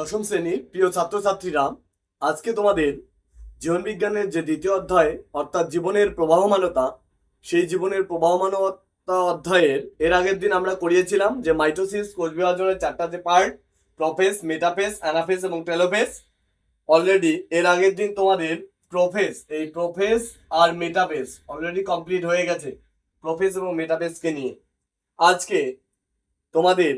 দশম শ্রেণির প্রিয় ছাত্রছাত্রীরা আজকে তোমাদের জীবন বিজ্ঞানের যে দ্বিতীয় অধ্যায়, অর্থাৎ জীবনের প্রবাহমানতা, সেই জীবনের প্রবাহমানতা অধ্যায়ের, এর আগের দিন আমরা করিয়েছিলাম যে মাইটোসিস, কোষ বিভাজনের চারটা যে পার্ট প্রফেস মেটাফেস অ্যানাফেস এবং টেলোফেস অলরেডি এর আগের দিন তোমাদের প্রফেস এই প্রফেস আর মেটাফেস অলরেডি কমপ্লিট হয়ে গেছে প্রফেস এবং মেটাফেসকে নিয়ে। আজকে তোমাদের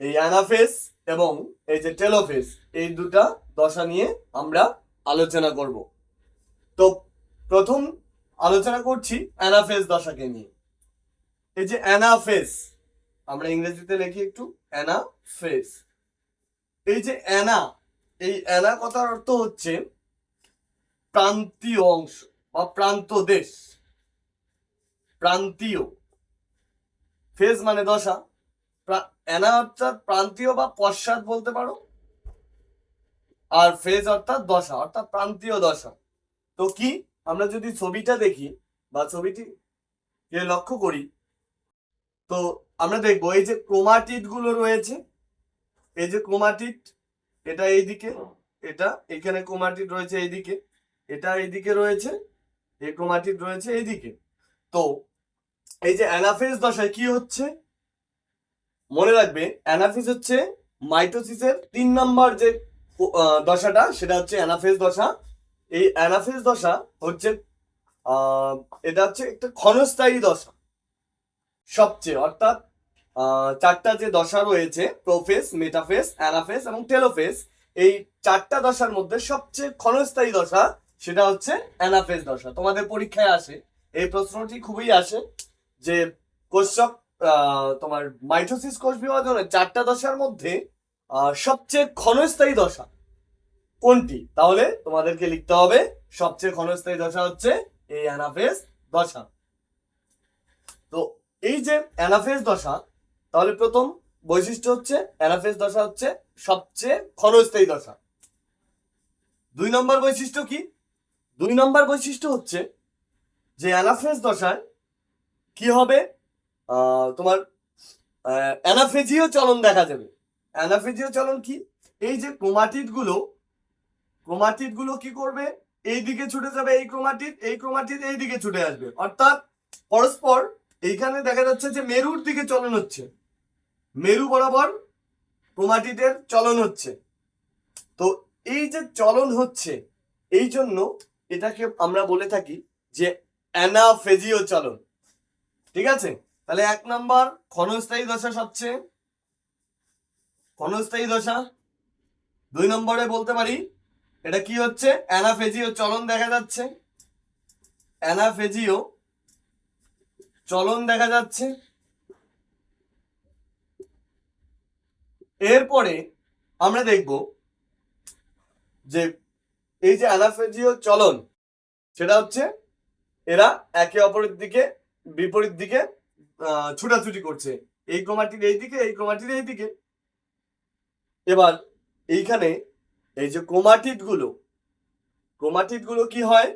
এই অ্যানাফেস এবং এই যে টেলোফেস এই দুটা দশা নিয়ে আমরা আলোচনা করব। তো প্রথম আলোচনা করছি অ্যানাফেস দশাকে নিয়ে। এই যে অ্যানাফেস, আমরা ইংরেজিতে লিখি একটু, অ্যানাফেস। এই যে অ্যানা, এই অ্যানা কথার অর্থ হচ্ছে প্রান্তীয় অংশ বা প্রান্ত দেশ। প্রান্তীয়। ফেজ মানে দশা অ্যানা অর্থাৎ প্রান্তীয় বা পশ্চাৎ বলতে পারো। আর ফেজ অর্থাৎ দশা, অর্থাৎ প্রান্তীয় দশা। তো কি? আমরা যদি ছবিটা দেখি, বা ছবিটি লক্ষ্য করি, তো আমরা দেখব এই যে ক্রোমাটিডগুলো রয়েছে, এই যে ক্রোমাটিড, এটা এইদিকে, এটা এখানে ক্রোমাটিড রয়েছে এইদিকে, এটা এইদিকে রয়েছে, এই ক্রোমাটিড রয়েছে এইদিকে। তো এই যে অ্যানাফেজ দশায় কি হচ্ছে? মনে রাখবে অ্যানাফেজ হচ্ছে মাইটোসিসের তিন নম্বর যে দশাটা সেটা হচ্ছে অ্যানাফেজ দশা। এই অ্যানাফেজ দশা হচ্ছে এটা হচ্ছে একটা ক্ষণস্থায়ী দশা। সবচেয়ে অর্থাৎ চারটা যে দশা রয়েছে প্রোফেস মেটাফেস অ্যানাফেস এবং টেলোফেস এই চারটা দশার মধ্যে সবচেয়ে ক্ষণস্থায়ী দশা সেটা হচ্ছে অ্যানাফেজ দশা। তোমাদের পরীক্ষায় আসে এই প্রশ্নটি খুবই আসে যে কোষচক আহ, তোমার মাইটোসিস কোষ বিভাজনের চারটা দশার মধ্যে সবচেয়ে ক্ষণস্থায়ী দশা। কোনটি? তাহলে তোমাদেরকে লিখতে হবে, সবচেয়ে ক্ষণস্থায়ী দশা হচ্ছে এই অ্যানাফেজ দশা। তো এই যে অ্যানাফেজ দশা, তাহলে প্রথম বৈশিষ্ট্য হচ্ছে অ্যানাফেজ দশা হচ্ছে সবচেয়ে ক্ষণস্থায়ী দশা। দুই নম্বর বৈশিষ্ট্য কি? দুই নম্বর বৈশিষ্ট্য হচ্ছে যে অ্যানাফেজ দশায় কি হবে? তোমার অ্যানাফেজিও চলন দেখা যাবে। অ্যানাফেজিও চলন কি? এই যে ক্রোমাটিডগুলো ক্রোমাটিডগুলো কি করবে? এই দিকে ছুটে যাবে এই ক্রোমাটিড এই ক্রোমাটিড এই দিকে ছুটে আসবে। অর্থাৎ পরস্পর এইখানে দেখা যাচ্ছে যে মেরুর দিকে চলন হচ্ছে। মেরু বরাবর ক্রোমাটিডের চলন হচ্ছে। তো এই যে চলন হচ্ছে, এই জন্য এটাকে আমরা বলে থাকি যে অ্যানাফেজিও চলন। ঠিক আছে? তাহলে এক নম্বর, ক্ষণস্থায়ী দশা সবচেয়ে? ক্ষণস্থায়ী দশা? দুই নম্বরে বলতে পারি, এটা কি হচ্ছে? অ্যানাফেজিও, চলন দেখা যাচ্ছে। অ্যানাফেজিও, চলন দেখা যাচ্ছে। এরপরে আমরা দেখব যে এই যে অ্যানাফেজিও, চলন, সেটা হচ্ছে এরা একে অপরের দিকে, বিপরীত দিকে ছুটাছুটি করছে। এই ক্রোমাটির এই দিকে এই ক্রোমাটির এই দিকে এবার এইখানে এই যে ক্রোমাটিডগুলো ক্রোমাটিডগুলো কি হয়?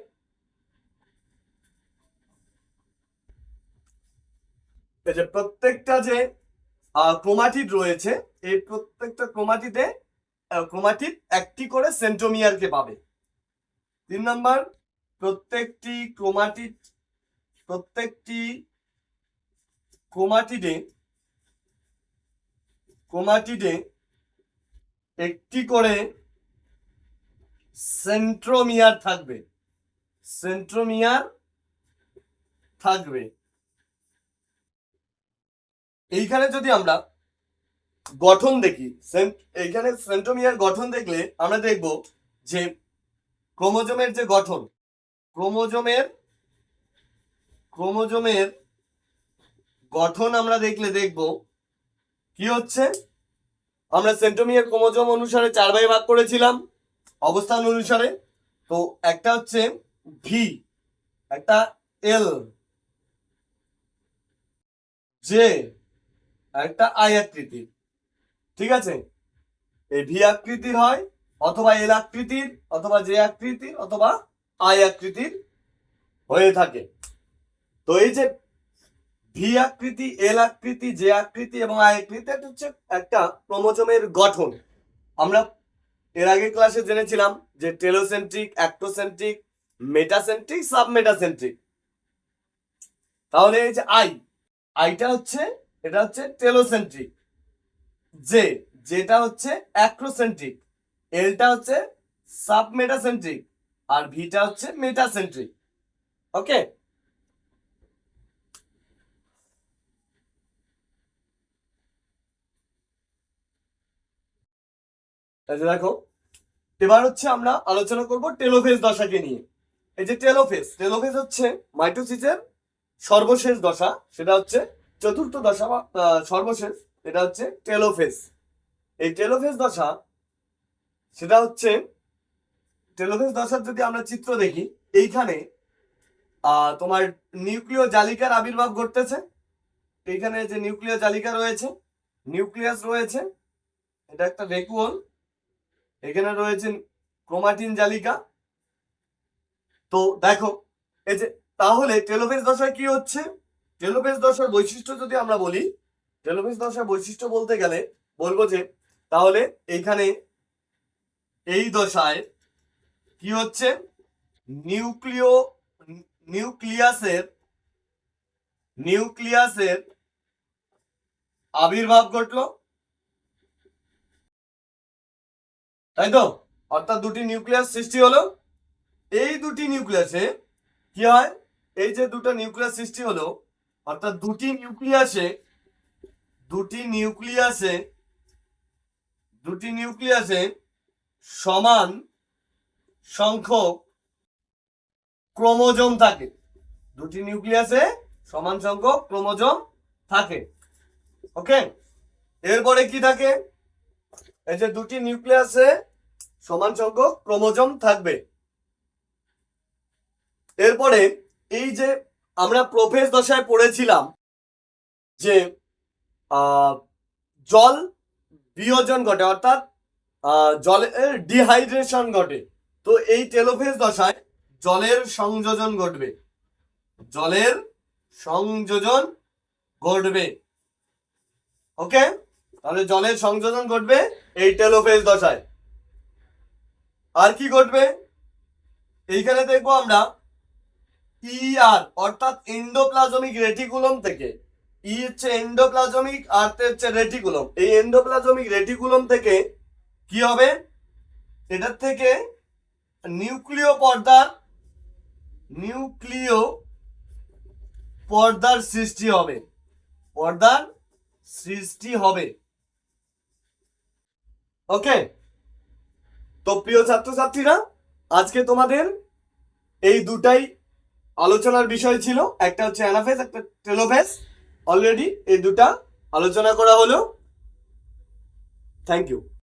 এই যে প্রত্যেকটা যে ক্রোমাটিড রয়েছে, এই প্রত্যেকটা ক্রোমাটিডে ক্রোমাটিড একটি করে সেন্ট্রোমিয়ারকে পাবে। তিন নম্বর, প্রত্যেকটি ক্রোমাটিড, প্রত্যেকটি ক্রোমাটিডে ক্রোমাটিডে একটি করে সেন্ট্রোমিয়ার থাকবে। সেন্ট্রোমিয়ার থাকবে। এইখানে যদি আমরা গঠন দেখি এইখানে সেন্ট্রোমিয়ার গঠন দেখলে আমরা দেখব যে ক্রোমোজোমের যে গঠন, ক্রোমোজোমের ক্রোমোজোমের গঠন আমরা দেখলে দেখব। কি হচ্ছে? আমরা সেন্ট্রোমিয়ার ক্রোমোজোম অনুসারে চার ভাগে ভাগ করেছিলাম, অবস্থান অনুসারে। তো একটা হচ্ছে ভি একটা এল জে একটা আই আকৃতির। ঠিক আছে? এই ভি আকৃতির হয়, অথবা এল আকৃতির, অথবা জে আকৃতির, অথবা আই আকৃতির হয়ে থাকে। তো এই যে ভি আকৃতি, এল আকৃতি, জে আকৃতি এবং আই আকৃতি, এটা হচ্ছে একটা ক্রোমোজোমের গঠন। আমরা এর আগে ক্লাসে জেনেছিলাম যে টেলোসেন্ট্রিক, অ্যাক্টোসেন্ট্রিক, মেটাসেন্ট্রিক, সাবমেটাসেন্ট্রিক। তাহলে এই যে আই, আইটা হচ্ছে, এটা হচ্ছে টেলোসেন্ট্রিক। জে যেটা হচ্ছে অ্যাক্রোসেন্ট্রিক এলটা হচ্ছে সাবমেটাসেন্ট্রিক। আর ভিটা হচ্ছে মেটাসেন্ট্রিক। ওকে? এই দেখো, এবার হচ্ছে আমরা আলোচনা করব টেলোফেজ দশাকে নিয়ে। এই যে টেলোফেজ টেলোফেজ হচ্ছে মাইটোসিসের সর্বশেষ দশা, সেটা হচ্ছে চতুর্থ দশা বা সর্বশেষ, এটা হচ্ছে টেলোফেজ। এই টেলোফেজ দশা, সেটা হচ্ছে, টেলোফেজ দশার যদি আমরা চিত্র দেখি, এইখানে তোমার নিউক্লিয় জালিকার আবির্ভাব ঘটতেছে। এইখানে যে নিউক্লিয় জালিকা রয়েছে, নিউক্লিয়াস রয়েছে, এটা একটা ভেকুয়াল এখানে রয়েছেন ক্রোমাটিন জালিকা। তো দেখো, এই যে, তাহলে টেলোফেজ দশায় কি হচ্ছে? টেলোফেজ দশার বৈশিষ্ট্য যদি আমরা বলি, টেলোফেজ দশার বৈশিষ্ট্য বলতে গেলে বলব যে, তাহলে এইখানে এই দশায় কি হচ্ছে? নিউক্লিয়, নিউক্লিয়াসের নিউক্লিয়াসের আবির্ভাব ঘটলো। তাই তো? অর্থাৎ দুটি নিউক্লিয়াস সৃষ্টি হলো। এই দুটি নিউক্লিয়াসে কি হয়? এই যে দুটো নিউক্লিয়াস সৃষ্টি হলো, অর্থাৎ দুটি নিউক্লিয়াসে দুটি নিউক্লিয়াসে দুটি নিউক্লিয়াসে সমান সংখ্যক ক্রোমোজোম থাকে। দুটি নিউক্লিয়াসে সমান সংখ্যক ক্রোমোজোম থাকে। ওকে এরপরে কি থাকে? এই যে দুটি নিউক্লিয়াসে সমান সংখ্যক ক্রোমোজোম থাকবে। এরপরে এই যে আমরা প্রোফেজ দশায় পড়েছিলাম যে জল বিয়োজন ঘটে, অর্থাৎ জলের ডিহাইড্রেশন ঘটে। তো এই টেলোফেজ দশায় জলের সংযোজন ঘটবে। জলের সংযোজন ঘটবে। ওকে তাহলে জলের সংযোজন ঘটবে এই টেলোফেজ দশায়। আর কি ঘটবে? এইখানে দেখব আমরা ইআর অর্থাৎ এন্ডোপ্লাজমিক রেটিকুলাম থেকে। ই হচ্ছে এন্ডোপ্লাজমিক আর তে হচ্ছে রেটিকুলাম এই এন্ডোপ্লাজমিক রেটিকুলাম থেকে কি হবে? এটার থেকে নিউক্লিয় পর্দার নিউক্লিয় পর্দার সৃষ্টি হবে। পর্দার সৃষ্টি হবে। ওকে তো প্রিয় ছাত্রছাত্রীরা, আজকে তোমাদের এই দুটাই আলোচনার বিষয় ছিল। একটা হচ্ছে অ্যানাফেস একটা টেলোফেস অলরেডি এই দুটা আলোচনা করা হলো। Thank you